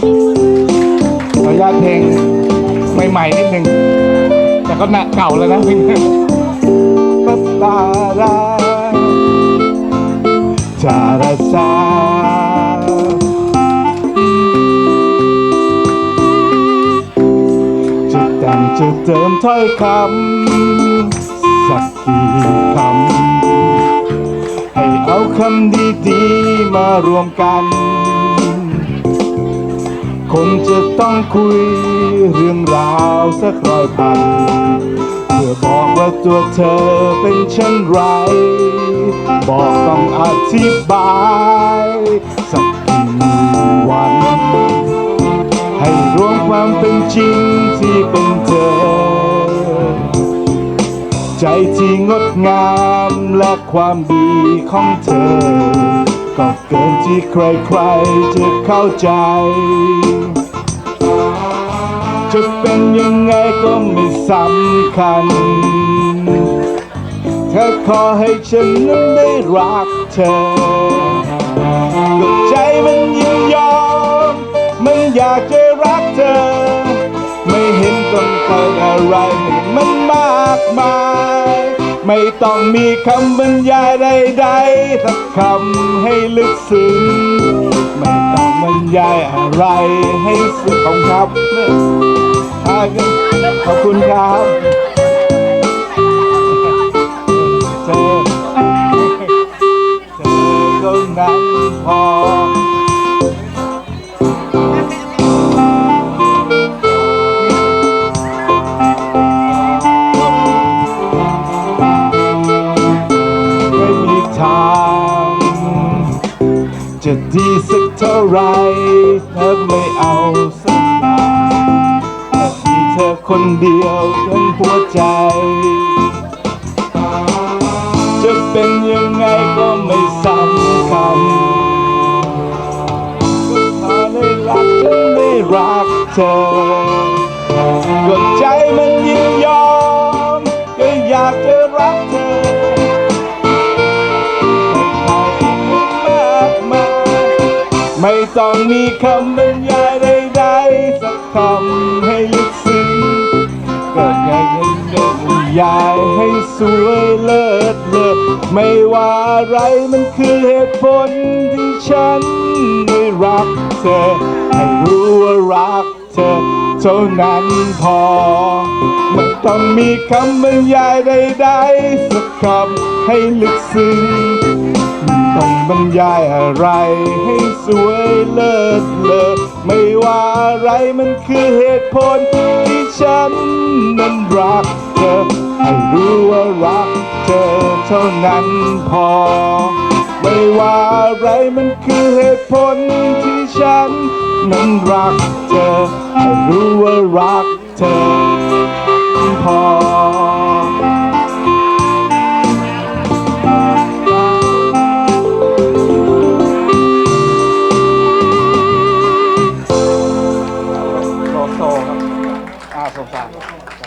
ขออนุญาตเพลงใหม่ๆนิดนึง แต่ก็หนักเก่าแล้วนะเพลงนี้ปะปาราจาราซาจะแต่งจะเติมถ้อยคำ สักกี่คำ ให้เอาคำดีๆมารวมกัน คงจะต้องคุยเรื่องราวสักร้อยพัน เพื่อบอกว่าตัวเธอเป็นเช่นไร บอกต้องอธิบาย สักกี่วัน ให้รวมความเป็นจริงที่เป็นเธอ ใจที่งดงามและความดีของเธอ ก็เกินที่ใครๆจะเข้าใจ จะเป็นยังไงก็ไม่สำคัญ เธอขอให้ฉันนั้นได้รักเธอก็ใจมันยินยอม มันอยากจะรักเธอ ไม่เห็นต้องเติมอะไรให้มันมากมาย ไม่ต้องมีคำบรรยายใดๆสักคำให้ลึกซึ้งไม่ต้องบรรยายอะไรให้สุดของครับขอบคุณครับเจอเจอเท่านั้นพอ จะดีสักเท่าไรถ้าไม่เอาสักอย่างแค่มีเธอคนเดียวทั้งหัวใจ จะเป็นยังไงก็ไม่สำคัญก็พอได้รักฉันได้รักเธอก็ใจมันยินยอม ต้องมีคำบรรยายใดๆสักคำให้ลึกซึ้งก็แค่เงินเดินบรรยายให้สวยเลิศเลอไม่ว่าอะไรมันคือเหตุผลที่ฉันได้รักเธอ ให้รู้ว่ารักเธอเท่านั้นพอไม่ต้องมีคำบรรยายใดๆสักคำให้ลึกซึ้ง ไม่ต้องบรรยายอะไรให้สวยเลิศเลอไม่ว่าอะไรมันคือเหตุผลที่ฉันนั้นรักเธอให้รู้ว่ารักเธอเท่านั้นพอ ไม่ว่าอะไรมันคือเหตุผลที่ฉันนั้นรักเธอให้รู้ว่ารักเธอ 说话。